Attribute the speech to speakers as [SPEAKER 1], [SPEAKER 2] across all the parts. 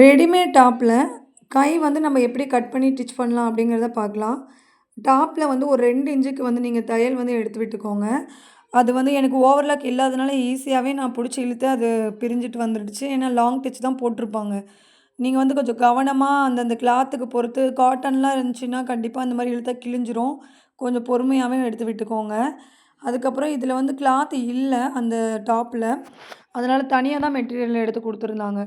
[SPEAKER 1] Readymade டாப்பில் கை வந்து நம்ம எப்படி கட் பண்ணி டிச் பண்ணலாம் அப்படிங்கிறத பார்க்கலாம். டாப்பில் வந்து ஒரு ரெண்டு இன்ச்சுக்கு வந்து நீங்கள் தையல் வந்து எடுத்து விட்டுக்கோங்க. அது வந்து எனக்கு ஓவர்லாக் இல்லாதனால ஈஸியாகவே நான் பிடிச்சி இழுத்து அது பிரிஞ்சுட்டு வந்துடுச்சு. ஏன்னா லாங் டிச் தான் போட்டிருப்பாங்க. நீங்கள் வந்து கொஞ்சம் கவனமாக அந்தந்த கிளாத்துக்கு பொறுத்து காட்டன்லாம் இருந்துச்சுன்னா கண்டிப்பாக அந்த மாதிரி இழுத்தா கிழிஞ்சிரும். கொஞ்சம் பொறுமையாகவே எடுத்து விட்டுக்கோங்க. அதுக்கப்புறம் இதில் வந்து கிளாத் இல்லை அந்த டாப்பில் அதனால் தனியாக தான் மெட்டீரியல் எடுத்து கொடுத்துருந்தாங்க.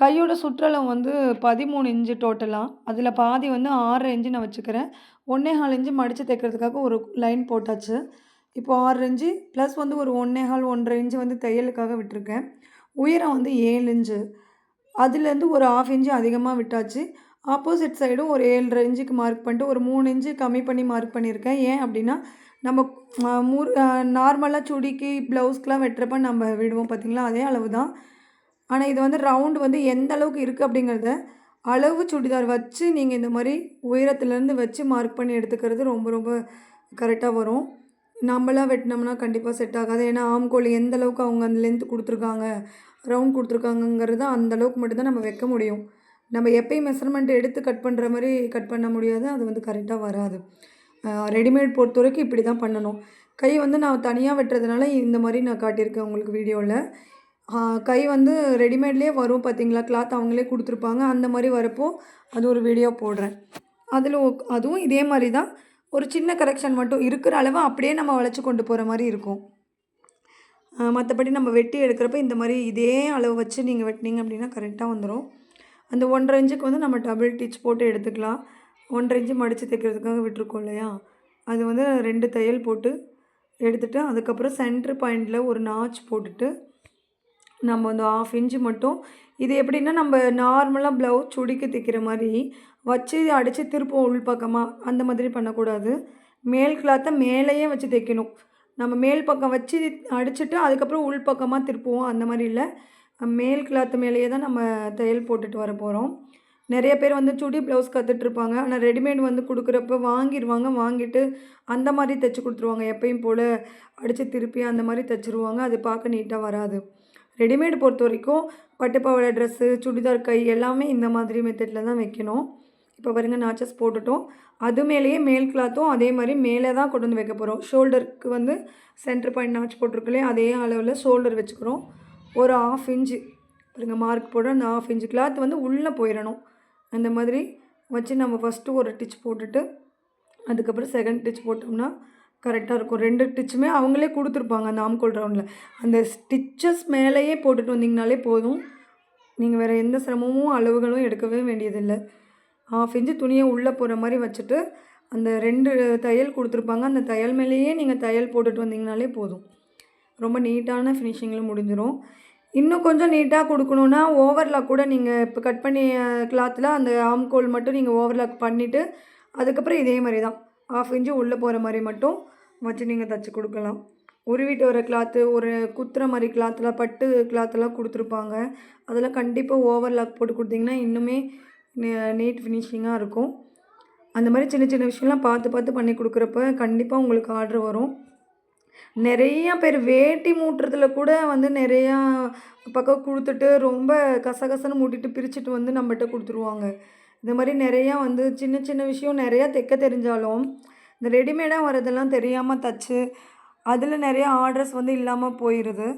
[SPEAKER 1] கையோட சுற்றளவு வந்து பதிமூணு இன்ச்சு டோட்டலாக அதில் பாதி வந்து ஆறரை இன்ச்சு நான் வச்சுக்கிறேன். ஒன்றே கால் இன்ச்சு மடித்து தைக்கிறதுக்காக ஒரு லைன் போட்டாச்சு. இப்போ ஆறு இன்ச்சு ப்ளஸ் வந்து ஒரு ஒன்றே கால் ஒன்றரை இன்ச்சு வந்து தையலுக்காக விட்டிருக்கேன். உயரம் வந்து ஏழு இன்ச்சு. அதுலேருந்து ஒரு ஆஃப் இன்ச்சு அதிகமாக விட்டாச்சு. ஆப்போசிட் சைடும் ஒரு ஏழரை இன்ச்சுக்கு மார்க் பண்ணிட்டு ஒரு மூணு இன்ச்சு கம்மி பண்ணி மார்க் பண்ணியிருக்கேன். ஏன் அப்படின்னா நம்ம மூர் நார்மலாக சுடிக்கு ப்ளவுஸ்க்கெலாம் வெட்டுறப்ப நம்ம விடுவோம் பார்த்திங்களா அதே அளவு தான் ஆனால் இது வந்து ரவுண்டு வந்து எந்த அளவுக்கு இருக்குது அப்படிங்கிறத அளவு சுடிதார் வச்சு நீங்கள் இந்த மாதிரி உயரத்துலேருந்து வச்சு மார்க் பண்ணி எடுத்துக்கிறது ரொம்ப ரொம்ப கரெக்டாக வரும். நம்மளாம் வெட்டினோம்னா கண்டிப்பாக செட் ஆகாது. ஏன்னா ஆம்கோல் எந்த அளவுக்கு அவங்க அந்த லென்த் கொடுத்துருக்காங்க ரவுண்ட் கொடுத்துருக்காங்கங்கிறது அந்த அளவுக்கு மட்டும்தான் நம்ம வைக்க முடியும். நம்ம எப்பயும் மெஷர்மெண்ட் எடுத்து கட் பண்ணுற மாதிரி கட் பண்ண முடியாது. அது வந்து கரெக்டாக வராது. ரெடிமேட் பொறுத்த வரைக்கும் இப்படி தான் பண்ணணும். கை வந்து நான் தனியாக வெட்டுறதுனால இந்த மாதிரி நான் காட்டியிருக்கேன் உங்களுக்கு வீடியோவில் கை வந்து ரெடிமேட்லேயே வரும் பார்த்தீங்களா? கிளாத் அவங்களே கொடுத்துருப்பாங்க. அந்த மாதிரி வரப்போ அது ஒரு வீடியோ போடுறேன். அதில் அதுவும் இதே மாதிரி தான். ஒரு சின்ன கரெக்ஷன் மட்டும். இருக்கிற அளவு அப்படியே நம்ம வளைச்சி கொண்டு போகிற மாதிரி இருக்கும். மற்றபடி நம்ம வெட்டி எடுக்கிறப்ப இந்த மாதிரி இதே அளவு வச்சு நீங்கள் வெட்டினீங்க அப்படின்னா கரெக்டாக வந்துடும் அந்த ஒன்றரை இன்ச்சுக்கு வந்து நம்ம டபுள் டிச் போட்டு எடுத்துக்கலாம். ஒன்றரை இன்ச்சு மடித்து தைக்கிறதுக்காக விட்டுருக்கோம் இல்லையா? அது வந்து ரெண்டு தையல் போட்டு எடுத்துகிட்டு அதுக்கப்புறம் சென்ட்ரு பாயிண்டில் ஒரு நாச் போட்டுட்டு நம்ம வந்து ஆஃப் இன்ச்சு மட்டும். இது எப்படின்னா நம்ம நார்மலாக ப்ளவுஸ் சுடிக்கு தைக்கிற மாதிரி வச்சு அடித்து திருப்போம் உள் பக்கமாக அந்த மாதிரி பண்ணக்கூடாது. மேல் கிளாத்தை மேலேயே வச்சு தைக்கணும். நம்ம மேல் பக்கம் வச்சு அடிச்சுட்டு அதுக்கப்புறம் உள் பக்கமாக திருப்புவோம். அந்த மாதிரி இல்லை. மேல் கிளாத்து மேலேயே தான் நம்ம தையல் போட்டுட்டு வர போகிறோம் நிறைய பேர் வந்து சுடி ப்ளவுஸ் கற்றுட்ருப்பாங்க ஆனால் ரெடிமேட் வந்து கொடுக்குறப்ப வாங்கிடுவாங்க வாங்கிட்டு அந்த மாதிரி தைச்சி கொடுத்துருவாங்க. எப்பயும் போல் அடித்து திருப்பி அந்த மாதிரி தைச்சிருவாங்க. அது பார்க்க நீட்டாக வராது. ரெடிமேடு பொறுத்த வரைக்கும் பட்டுப்பாவாடை ட்ரெஸ்ஸு சுடிதார் கை எல்லாமே இந்த மாதிரி மெத்தடில் தான் வைக்கணும். இப்போ பாருங்க நாச்சஸ் போட்டுட்டோம். அது மேலேயே மேல் கிளாத்தும் அதே மாதிரி மேலே தான் கொண்டு வந்து வைக்க போகிறோம் ஷோல்டருக்கு வந்து சென்டர் பாயிண்ட் நாச்சு போட்டிருக்கலையே அதே அளவில் ஷோல்டர் வச்சுக்கிறோம். ஒரு ஆஃப் இன்ச்சு பாருங்கள் மார்க் போட அந்த ஆஃப் இன்ச்சு கிளாத் வந்து உள்ளே போயிடணும். அந்த மாதிரி வச்சு நம்ம ஃபஸ்ட்டு ஒரு டிச் போட்டுட்டு அதுக்கப்புறம் செகண்ட் டிச் போட்டோம்னா கரெக்டாக இருக்கும். ரெண்டு ஸ்டிச்சுமே அவங்களே கொடுத்துருப்பாங்க அந்த ஆம்கோல் ரவுண்டில் அந்த ஸ்டிச்சஸ் மேலேயே போட்டுட்டு வந்தீங்கனாலே போதும். நீங்கள் வேறு எந்த சிரமமும் அளவுகளும் எடுக்கவே வேண்டியதில்லை. ஆஃப் இன்ச்சு துணியை உள்ளே போகிற மாதிரி வச்சுட்டு அந்த ரெண்டு தையல் கொடுத்துருப்பாங்க. அந்த தையல் மேலேயே நீங்கள் தையல் போட்டுட்டு வந்தீங்கனாலே போதும். ரொம்ப நீட்டான ஃபினிஷிங்கில் முடிஞ்சிடும் இன்னும் கொஞ்சம் நீட்டாக கொடுக்கணுன்னா ஓவர்லாக் கூட நீங்கள் இப்போ கட் பண்ணி கிளாத்தில் அந்த ஆம்கோல் மட்டும் நீங்கள் ஓவர்லாக் பண்ணிவிட்டு அதுக்கப்புறம் இதே மாதிரி தான் ஆஃப் இன்ச்சு உள்ளே போகிற மாதிரி மட்டும் வச்சு நீங்கள் தைச்சி கொடுக்கலாம். உருவிட்டு வர கிளாத்து ஒரு குத்துற மாதிரி கிளாத்தில் பட்டு கிளாத்தெல்லாம் கொடுத்துருப்பாங்க. அதெல்லாம் கண்டிப்பாக ஓவர்லாக் போட்டு கொடுத்தீங்கன்னா இன்னுமே நீட் ஃபினிஷிங்காக இருக்கும். அந்த மாதிரி சின்ன சின்ன விஷயம்லாம் பார்த்து பார்த்து பண்ணி கொடுக்குறப்ப கண்டிப்பாக உங்களுக்கு ஆர்டர் வரும். நிறையா பேர் வேட்டி மூட்டுறதுல கூட வந்து நிறையா பக்கம் கொடுத்துட்டு ரொம்ப கசகசன்னு மூட்டிட்டு பிரிச்சுட்டு வந்து நம்மகிட்ட கொடுத்துருவாங்க. இந்த மாதிரி நிறையா வந்து சின்ன சின்ன விஷயம் நிறையா தைக்க தெரிஞ்சாலும் இந்த ரெடிமேடாக வரதெல்லாம் தெரியாமல் தைச்சு அதில் நிறையா ஆர்டர்ஸ் வந்து இல்லாமல் போயிடுது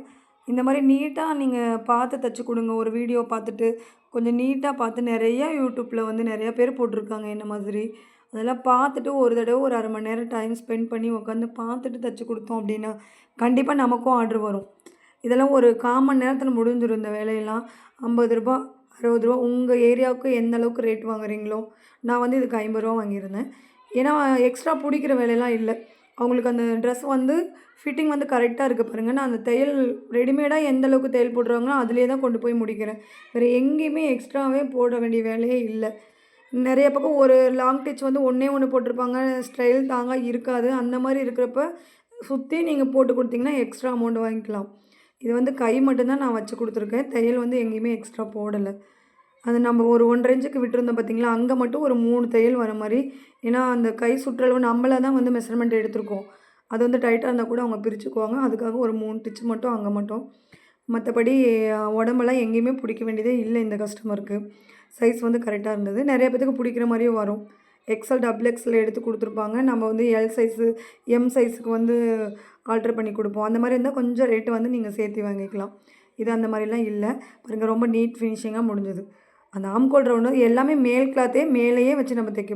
[SPEAKER 1] இந்த மாதிரி நீட்டாக நீங்கள் பார்த்து தைச்சி கொடுங்க. ஒரு வீடியோ பார்த்துட்டு கொஞ்சம் நீட்டாக பார்த்து நிறையா யூடியூப்பில் வந்து நிறையா பேர் போட்டிருக்காங்க என்ன மாதிரி. அதெல்லாம் பார்த்துட்டு ஒரு தடவை ஒரு அரை மணி நேரம் டைம் ஸ்பெண்ட் பண்ணி உட்காந்து பார்த்துட்டு தைச்சி கொடுத்தோம் அப்படின்னா கண்டிப்பாக நமக்கும் ஆர்டர் வரும். இதெல்லாம் ஒரு கால் மணி நேரத்தில் முடிஞ்சிடும் இந்த வேலையெல்லாம். ஐம்பது ரூபா அறுபது ரூபா. உங்கள் ஏரியாவுக்கு எந்த அளவுக்கு ரேட் வாங்குறீங்களோ நான் வந்து இதுக்கு ஐம்பது ரூபா வாங்கியிருந்தேன். ஏன்னா எக்ஸ்ட்ரா பிடிக்கிற வேலையெல்லாம் இல்லை. அவங்களுக்கு அந்த ட்ரெஸ் வந்து ஃபிட்டிங் வந்து கரெக்டாக இருக்குது பாருங்கள் நான் அந்த தையல் ரெடிமேடாக எந்த அளவுக்கு தையல் போடுறாங்களோ அதிலே தான் கொண்டு போய் முடிக்கிறேன். வேறு எங்கேயுமே எக்ஸ்ட்ராவே போட வேண்டிய வேலையே இல்லை. நிறைய பக்கம் ஒரு லாங் டிச் வந்து ஒன்றே ஒன்று போட்டிருப்பாங்க. ஸ்டைல் தாங்க இருக்காது. அந்த மாதிரி இருக்கிறப்ப சுற்றி நீங்கள் போட்டு கொடுத்தீங்கன்னா எக்ஸ்ட்ரா அமௌண்ட் வாங்கிக்கலாம். இது வந்து கை மட்டும்தான் நான் வச்சு கொடுத்துருக்கேன். தையல் வந்து எங்கேயுமே எக்ஸ்ட்ரா போடலை. அது நம்ம ஒரு ஒன்றரை இன்ச்சுக்கு விட்டுருந்தோம் பார்த்திங்களா? அங்கே மட்டும் ஒரு மூணு தையல் வர மாதிரி. ஏன்னா அந்த கை சுற்றளவு நம்மளை தான் வந்து மெஷர்மெண்ட் எடுத்திருக்கோம். அது வந்து டைட்டாக இருந்தால் கூட அவங்க பிரிச்சுக்குவாங்க. அதுக்காக ஒரு மூணு டிச்சு மட்டும் அங்கே மட்டும். மற்றபடி உடம்பெல்லாம் எங்கேயுமே பிடிக்க வேண்டியதே இல்லை இந்த கஸ்டமருக்கு சைஸ் வந்து கரெக்டாக இருந்தது. நிறைய பேத்துக்கு பிடிக்கிற மாதிரியும் வரும். எக்ஸல் டபுள் எக்ஸல் எடுத்து கொடுத்துருப்பாங்க. நம்ம வந்து எல் சைஸு எம் சைஸுக்கு வந்து ஆல்ட்ரு பண்ணி கொடுப்போம். அந்த மாதிரி இருந்தால் கொஞ்சம் ரேட்டு வந்து நீங்கள் சேர்த்து வாங்கிக்கலாம். இது அந்த மாதிரிலாம் இல்லை. பாருங்கள் ரொம்ப நீட் ஃபினிஷிங்காக முடிஞ்சது. அந்த ஆம்கோல் ரவுண்டு எல்லாமே மேல் கிளாத்தே மேலேயே வச்சு நம்ம தைக்க